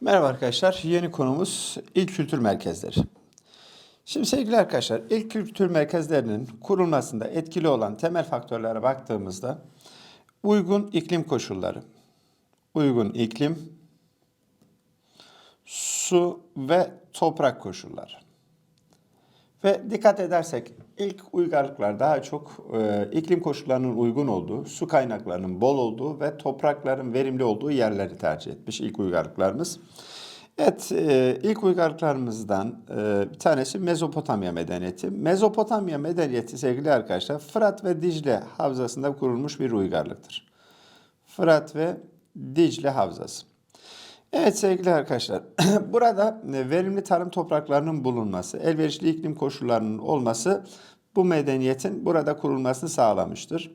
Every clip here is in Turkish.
Merhaba arkadaşlar. Yeni konumuz ilk kültür merkezleri. Şimdi sevgili arkadaşlar, ilk kültür merkezlerinin kurulmasında etkili olan temel faktörlere baktığımızda uygun iklim koşulları, uygun iklim, su ve toprak koşulları. Ve dikkat edersek ilk uygarlıklar daha çok e, iklim koşullarının uygun olduğu, su kaynaklarının bol olduğu ve toprakların verimli olduğu yerleri tercih etmiş ilk uygarlıklarımız. Evet, e, ilk uygarlıklarımızdan e, bir tanesi Mezopotamya medeniyeti. Mezopotamya medeniyeti sevgili arkadaşlar Fırat ve Dicle havzasında kurulmuş bir uygarlıktır. Fırat ve Dicle havzası. Evet sevgili arkadaşlar, burada e, verimli tarım topraklarının bulunması, elverişli iklim koşullarının olması bu medeniyetin burada kurulmasını sağlamıştır.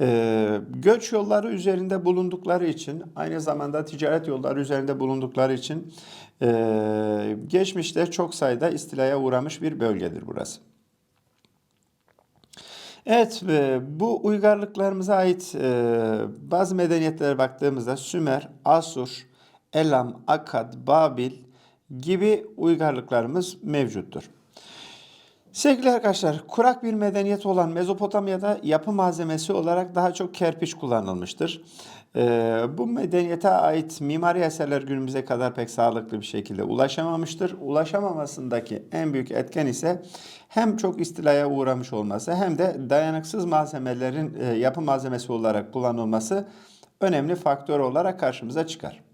Ee, göç yolları üzerinde bulundukları için, aynı zamanda ticaret yolları üzerinde bulundukları için e, geçmişte çok sayıda istilaya uğramış bir bölgedir burası. Evet, e, bu uygarlıklarımıza ait e, bazı medeniyetlere baktığımızda Sümer, Asur, Elam, Akkad, Babil gibi uygarlıklarımız mevcuttur. Sevgili arkadaşlar, kurak bir medeniyet olan Mezopotamya'da yapı malzemesi olarak daha çok kerpiç kullanılmıştır. Ee, bu medeniyete ait mimari eserler günümüze kadar pek sağlıklı bir şekilde ulaşamamıştır. Ulaşamamasındaki en büyük etken ise hem çok istilaya uğramış olması hem de dayanıksız malzemelerin e, yapı malzemesi olarak kullanılması önemli faktör olarak karşımıza çıkar.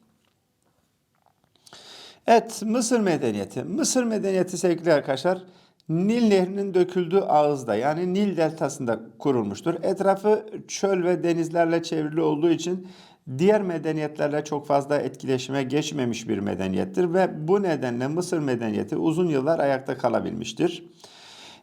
Evet, Mısır medeniyeti. Mısır medeniyeti sevgili arkadaşlar, Nil Nehri'nin döküldüğü ağızda yani Nil deltasında kurulmuştur. Etrafı çöl ve denizlerle çevrili olduğu için diğer medeniyetlerle çok fazla etkileşime geçmemiş bir medeniyettir ve bu nedenle Mısır medeniyeti uzun yıllar ayakta kalabilmiştir.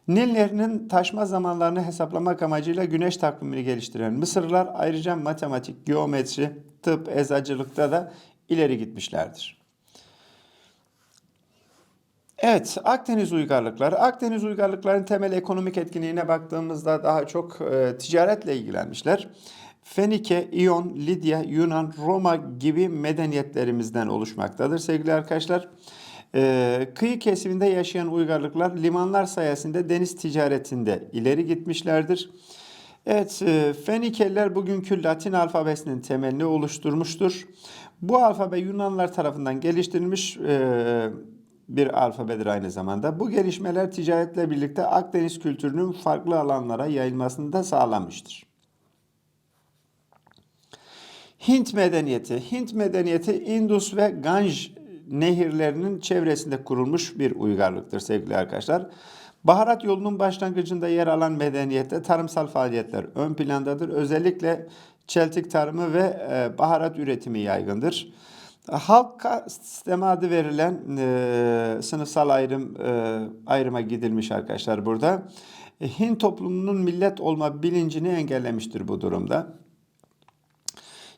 Nil Nehri'nin taşma zamanlarını hesaplamak amacıyla güneş takvimini geliştiren Mısırlılar ayrıca matematik, geometri, tıp, eczacılıkta da ileri gitmişlerdir. Evet, Akdeniz uygarlıkları. Akdeniz uygarlıkların temel ekonomik etkinliğine baktığımızda daha çok e, ticaretle ilgilenmişler. Fenike, İyon, Lidya, Yunan, Roma gibi medeniyetlerimizden oluşmaktadır sevgili arkadaşlar. E, kıyı kesiminde yaşayan uygarlıklar limanlar sayesinde deniz ticaretinde ileri gitmişlerdir. Evet, e, Fenikeliler bugünkü Latin alfabesinin temelini oluşturmuştur. Bu alfabe Yunanlılar tarafından geliştirilmiş e, bir alfabedir aynı zamanda. Bu gelişmeler ticaretle birlikte Akdeniz kültürünün farklı alanlara yayılmasını da sağlamıştır. Hint medeniyeti. Hint medeniyeti Indus ve Ganj nehirlerinin çevresinde kurulmuş bir uygarlıktır sevgili arkadaşlar. Baharat yolunun başlangıcında yer alan medeniyette tarımsal faaliyetler ön plandadır. Özellikle çeltik tarımı ve e, baharat üretimi yaygındır. Halka sisteme adı verilen e, sınıfsal ayrım e, ayrıma gidilmiş arkadaşlar burada. E, Hint toplumunun millet olma bilincini engellemiştir bu durumda.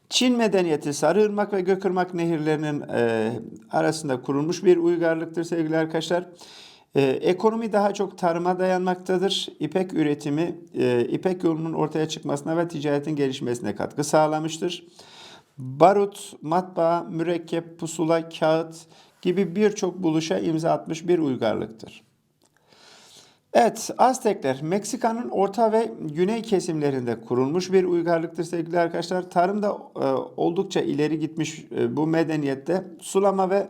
Çin medeniyeti Sarıırmak ve Gökırmak nehirlerinin e, arasında kurulmuş bir uygarlıktır sevgili arkadaşlar. E, ekonomi daha çok tarıma dayanmaktadır. İpek üretimi, e, İpek yolunun ortaya çıkmasına ve ticaretin gelişmesine katkı sağlamıştır. Barut, matbaa, mürekkep, pusula, kağıt gibi birçok buluşa imza atmış bir uygarlıktır. Evet, Aztekler Meksika'nın orta ve güney kesimlerinde kurulmuş bir uygarlıktır sevgili arkadaşlar. Tarımda e, oldukça ileri gitmiş e, bu medeniyette sulama ve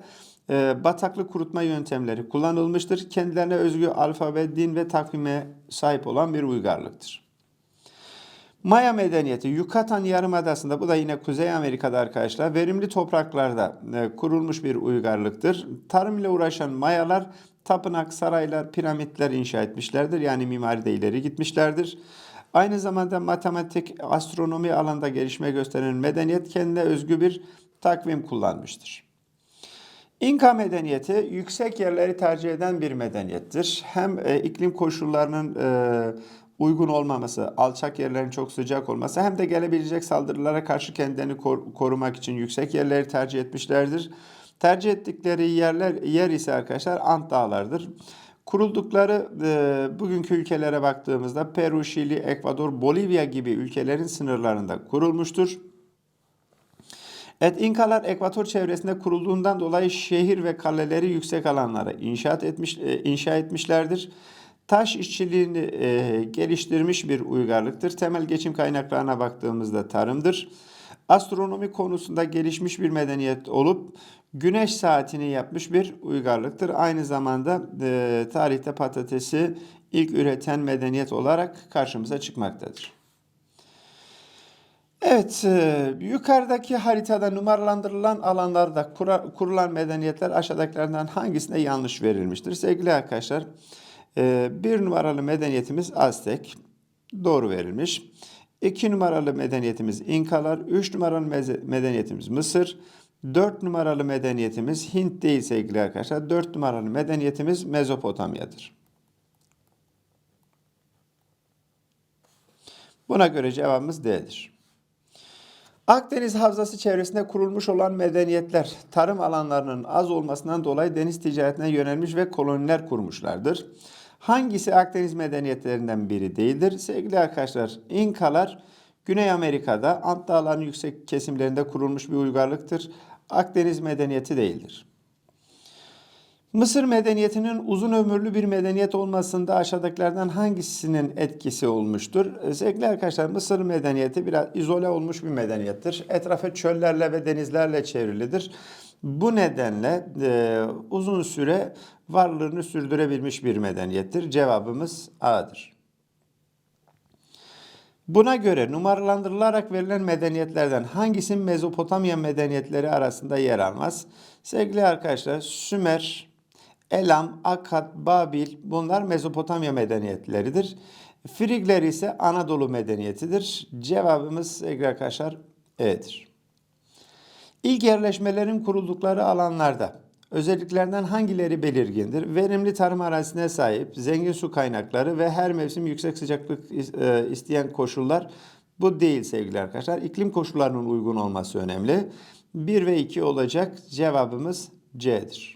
e, bataklık kurutma yöntemleri kullanılmıştır. Kendilerine özgü alfabe, din ve takvime sahip olan bir uygarlıktır. Maya medeniyeti Yucatan Yarımadası'nda bu da yine Kuzey Amerika'da arkadaşlar verimli topraklarda e, kurulmuş bir uygarlıktır. Tarım ile uğraşan Mayalar tapınak, saraylar, piramitler inşa etmişlerdir. Yani mimaride ileri gitmişlerdir. Aynı zamanda matematik, astronomi alanda gelişme gösteren medeniyet kendine özgü bir takvim kullanmıştır. İnka medeniyeti yüksek yerleri tercih eden bir medeniyettir. Hem e, iklim koşullarının e, uygun olmaması, alçak yerlerin çok sıcak olması hem de gelebilecek saldırılara karşı kendilerini kor- korumak için yüksek yerleri tercih etmişlerdir. Tercih ettikleri yerler yer ise arkadaşlar Ant Dağları'dır. Kuruldukları e, bugünkü ülkelere baktığımızda Peru, Şili, Ekvador, Bolivya gibi ülkelerin sınırlarında kurulmuştur. Evet, İnkalar ekvator çevresinde kurulduğundan dolayı şehir ve kaleleri yüksek alanlara inşaat etmiş, e, inşa etmişlerdir. Taş işçiliğini e, geliştirmiş bir uygarlıktır. Temel geçim kaynaklarına baktığımızda tarımdır. Astronomi konusunda gelişmiş bir medeniyet olup güneş saatini yapmış bir uygarlıktır. Aynı zamanda e, tarihte patatesi ilk üreten medeniyet olarak karşımıza çıkmaktadır. Evet, e, yukarıdaki haritada numaralandırılan alanlarda kura- kurulan medeniyetler aşağıdakilerden hangisine yanlış verilmiştir? Sevgili arkadaşlar, bir numaralı medeniyetimiz Aztek, doğru verilmiş. İki numaralı medeniyetimiz İnkalar, üç numaralı medeniyetimiz Mısır, dört numaralı medeniyetimiz Hint değil sevgili arkadaşlar, dört numaralı medeniyetimiz Mezopotamya'dır. Buna göre cevabımız D'dir. Akdeniz Havzası çevresinde kurulmuş olan medeniyetler tarım alanlarının az olmasından dolayı deniz ticaretine yönelmiş ve koloniler kurmuşlardır. Hangisi Akdeniz medeniyetlerinden biri değildir? Sevgili arkadaşlar, İnkalar Güney Amerika'da Ant Dağları'nın yüksek kesimlerinde kurulmuş bir uygarlıktır. Akdeniz medeniyeti değildir. Mısır medeniyetinin uzun ömürlü bir medeniyet olmasında aşağıdakilerden hangisinin etkisi olmuştur? Ee, Sevgili arkadaşlar Mısır medeniyeti biraz izole olmuş bir medeniyettir. Etrafı çöllerle ve denizlerle çevrilidir. Bu nedenle e, uzun süre varlığını sürdürebilmiş bir medeniyettir. Cevabımız A'dır. Buna göre numaralandırılarak verilen medeniyetlerden hangisi Mezopotamya medeniyetleri arasında yer almaz? Sevgili arkadaşlar Sümer, Elam, Akkad, Babil bunlar Mezopotamya medeniyetleridir. Frigler ise Anadolu medeniyetidir. Cevabımız sevgili arkadaşlar E'dir. İlk yerleşmelerin kuruldukları alanlarda özelliklerinden hangileri belirgindir? Verimli tarım arazisine sahip, zengin su kaynakları ve her mevsim yüksek sıcaklık e, isteyen koşullar bu değil sevgili arkadaşlar. İklim koşullarının uygun olması önemli. 1 ve 2 olacak. Cevabımız C'dir.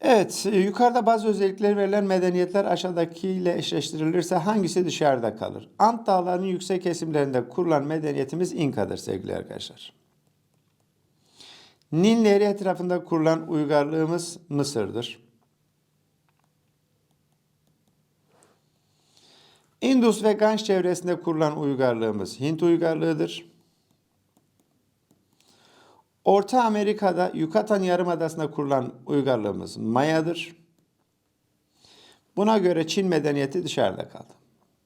Evet, yukarıda bazı özellikleri verilen medeniyetler aşağıdakiyle eşleştirilirse hangisi dışarıda kalır? Ant dağlarının yüksek kesimlerinde kurulan medeniyetimiz İnka'dır sevgili arkadaşlar. Nil Nehri etrafında kurulan uygarlığımız Mısır'dır. Indus ve Ganj çevresinde kurulan uygarlığımız Hint uygarlığıdır. Orta Amerika'da Yucatan Yarımadası'nda kurulan uygarlığımız Maya'dır. Buna göre Çin medeniyeti dışarıda kaldı.